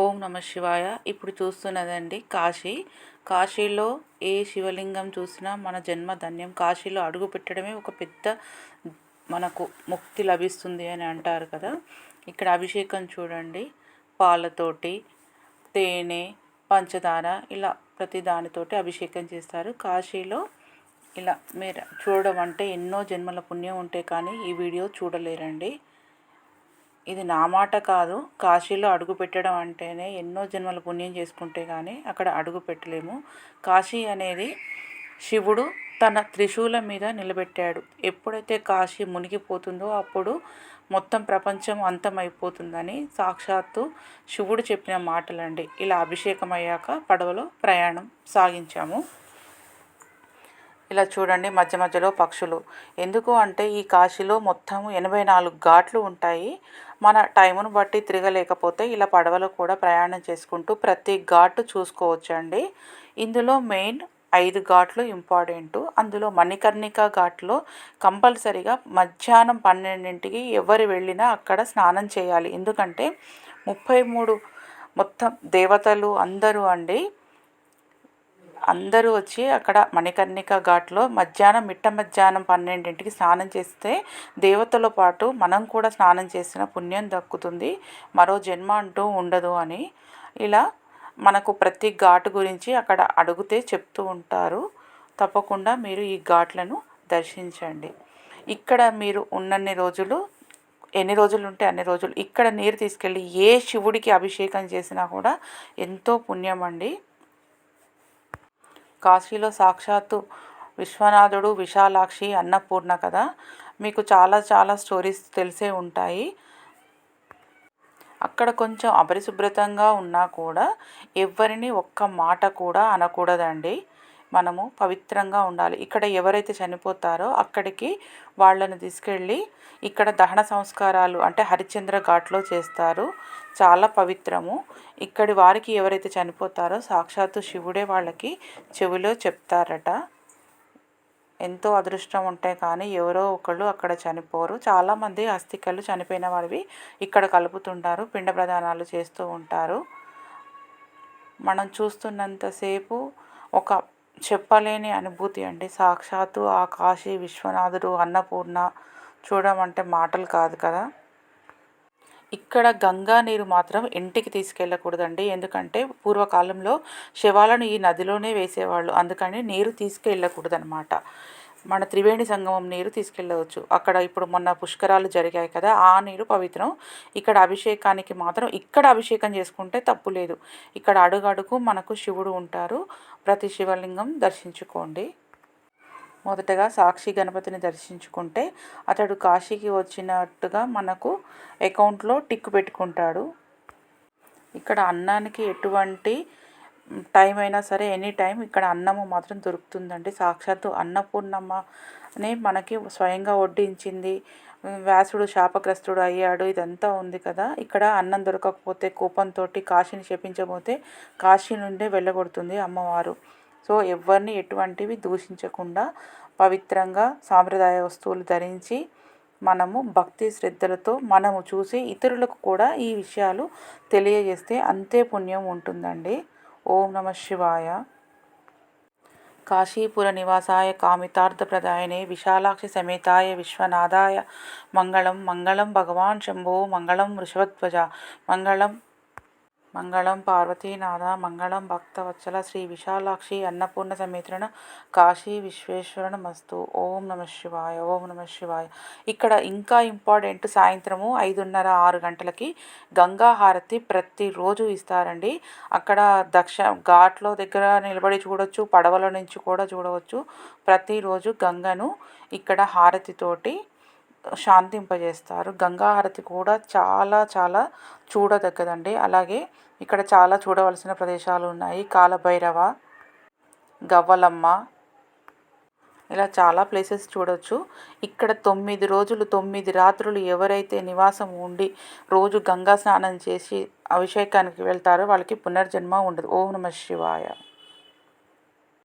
ఓం నమ శివాయ. ఇప్పుడు చూస్తున్నదండి కాశీ. కాశీలో ఏ శివలింగం చూసినా మన జన్మ ధన్యం. కాశీలో అడుగు పెట్టడమే ఒక పెద్ద మనకు ముక్తి లభిస్తుంది అని అంటారు కదా. ఇక్కడ అభిషేకం చూడండి. పాలతోటి తేనె పంచదార ఇలా ప్రతి దానితోటి అభిషేకం చేస్తారు. కాశీలో ఇలా మీరు చూడడం అంటే ఎన్నో జన్మల పుణ్యం ఉంటే కానీ ఈ వీడియో చూడలేరండి. ఇది నా మాట కాదు. కాశీలో అడుగు పెట్టడం అంటేనే ఎన్నో జన్మల పుణ్యం చేసుకుంటే కానీ అక్కడ అడుగు పెట్టలేము. కాశీ అనేది శివుడు తన త్రిశూలం మీద నిలబెట్టాడు. ఎప్పుడైతే కాశీ మునిగిపోతుందో అప్పుడు మొత్తం ప్రపంచం అంతమైపోతుందని సాక్షాత్తు శివుడు చెప్పిన మాటలండి. ఇలా అభిషేకం అయ్యాక పడవలో ప్రయాణం సాగించాము. ఇలా చూడండి మధ్య మధ్యలో పక్షులు. ఎందుకు అంటే ఈ కాశీలో మొత్తం ఎనభై నాలుగు ఘాట్లు ఉంటాయి. మన టైమును బట్టి తిరగలేకపోతే ఇలా పడవలో కూడా ప్రయాణం చేసుకుంటూ ప్రతి ఘాటు చూసుకోవచ్చండి. ఇందులో మెయిన్ ఐదు ఘాట్లు ఇంపార్టెంట్. అందులో మణికర్ణిక ఘాట్లో కంపల్సరిగా మధ్యాహ్నం పన్నెండింటికి ఎవరు వెళ్ళినా అక్కడ స్నానం చేయాలి. ఎందుకంటే ముప్పై మూడు మొత్తం దేవతలు అందరూ అండి అందరూ వచ్చి అక్కడ మణికర్ణిక ఘాట్లో మధ్యాహ్నం మిట్ట మధ్యాహ్నం పన్నెండింటికి స్నానం చేస్తే దేవతతో పాటు మనం కూడా స్నానం చేసిన పుణ్యం దక్కుతుంది. మరో జన్మ అంటూ ఉండదు అని ఇలా మనకు ప్రతి ఘాటు గురించి అక్కడ అడిగితే చెప్తూ ఉంటారు. తప్పకుండా మీరు ఈ ఘాట్లను దర్శించండి. ఇక్కడ మీరు ఉన్నన్ని రోజులు ఎన్ని రోజులు ఉంటే అన్ని రోజులు ఇక్కడ నీరు తీసుకెళ్ళి ఏ శివుడికి అభిషేకం చేసినా కూడా ఎంతో పుణ్యం అండి కాశీలో సాక్షాత్తు విశ్వనాథుడు విశాలాక్షి అన్నపూర్ణ కదా. మీకు చాలా చాలా స్టోరీస్ తెలిసే ఉంటాయి. అక్కడ కొంచెం అపరిశుభ్రతంగా ఉన్నా కూడా ఎవరిని ఒక్క మాట కూడా అనకూడదండి. మనము పవిత్రంగా ఉండాలి. ఇక్కడ ఎవరైతే చనిపోతారో అక్కడికి వాళ్ళని తీసుకెళ్ళి ఇక్కడ దహన సంస్కారాలు అంటే హరిశ్చంద్ర ఘాట్లో చేస్తారు. చాలా పవిత్రము. ఇక్కడి వారికి ఎవరైతే చనిపోతారో సాక్షాత్తు శివుడే వాళ్ళకి చెవిలో చెప్తారట. ఎంతో అదృష్టం ఉంటే కానీ ఎవరో ఒకళ్ళు అక్కడ చనిపోరు. చాలామంది అస్థికలు చనిపోయిన వారివి ఇక్కడ కలుపుతుంటారు పిండ ప్రదానాలు చేస్తూ ఉంటారు. మనం చూస్తున్నంతసేపు ఒక చెప్పలేని అనుభూతి అండి. సాక్షాత్తు ఆ కాశీ విశ్వనాథుడు అన్నపూర్ణ చూడమంటే మాటలు కాదు కదా. ఇక్కడ గంగా నీరు మాత్రం ఇంటికి తీసుకెళ్ళకూడదండి. ఎందుకంటే పూర్వకాలంలో శవాలను ఈ నదిలోనే వేసేవాళ్ళు. అందుకని నీరు తీసుకెళ్ళకూడదనమాట మన త్రివేణి సంగమం నీరు తీసుకెళ్ళవచ్చు. అక్కడ ఇప్పుడు మొన్న పుష్కరాలు జరిగాయి కదా ఆ నీరు పవిత్రం. ఇక్కడ అభిషేకానికి మాత్రం ఇక్కడ అభిషేకం చేసుకుంటే తప్పు లేదు. ఇక్కడ అడుగడుగు మనకు శివుడు ఉంటారు. ప్రతి శివలింగం దర్శించుకోండి. మొదటగా సాక్షి గణపతిని దర్శించుకుంటే అతడు కాశీకి వచ్చినట్టుగా మనకు అకౌంట్లో టిక్ పెట్టుకుంటాడు. ఇక్కడ అన్నానికి ఎటువంటి టైం అయినా సరే ఎనీ టైం ఇక్కడ అన్నము మాత్రం దొరుకుతుందండి. సాక్షాత్తు అన్నపూర్ణమ్మని మనకి స్వయంగా వడ్డించింది. వ్యాసుడు శాపగ్రస్తుడు అయ్యాడు. ఇదంతా ఉంది కదా. ఇక్కడ అన్నం దొరకకపోతే కోపంతో కాశీని శపించబోతే కాశీ నుండే వెళ్ళగొడుతుంది అమ్మవారు. సో ఎవరిని ఎటువంటివి దూషించకుండా పవిత్రంగా సాంప్రదాయ వస్తువులు ధరించి మనము భక్తి శ్రద్ధలతో మనము చూసి ఇతరులకు కూడా ఈ విషయాలు తెలియజేస్తే అంతే పుణ్యం ఉంటుందండి. ఓం నమ శివాయ. కాశీపుర నివాసాయ కామితార్థప్రదాయనే విశాలాక్షి సమేతాయ విశ్వనాథాయ. మంగళం మంగళం భగవాన్ శంభో మంగళం వృషభధ్వజ. మంగళం మంగళం పార్వతీనాథ మంగళం భక్తవత్సల శ్రీ విశాలాక్షి అన్నపూర్ణ సమేతన కాశీ విశ్వేశ్వరణ మస్తు ఓం నమ శివాయ ఓం నమ శివాయ. ఇక్కడ ఇంకా ఇంపార్టెంట్ సాయంత్రము ఐదున్నర ఆరు గంటలకి గంగా హారతి ప్రతిరోజు ఇస్తారండి. అక్కడ దక్ష ఘాట్లో దగ్గర నిలబడి చూడవచ్చు పడవల నుంచి కూడా చూడవచ్చు. ప్రతిరోజు గంగను ఇక్కడ హారతితోటి శాంతింపజేస్తారు. గంగా హారతి కూడా చాలా చాలా చూడదగ్గదండి. అలాగే ఇక్కడ చాలా చూడవలసిన ప్రదేశాలు ఉన్నాయి. కాలభైరవ గవ్వలమ్మ ఇలా చాలా ప్లేసెస్ చూడవచ్చు ఇక్కడ తొమ్మిది రోజులు తొమ్మిది రాత్రులు ఎవరైతే నివాసం ఉండి రోజు గంగా స్నానం చేసి అభిషేకానికి వెళ్తారో వాళ్ళకి పునర్జన్మ ఉండదు. ఓం నమ శివాయ.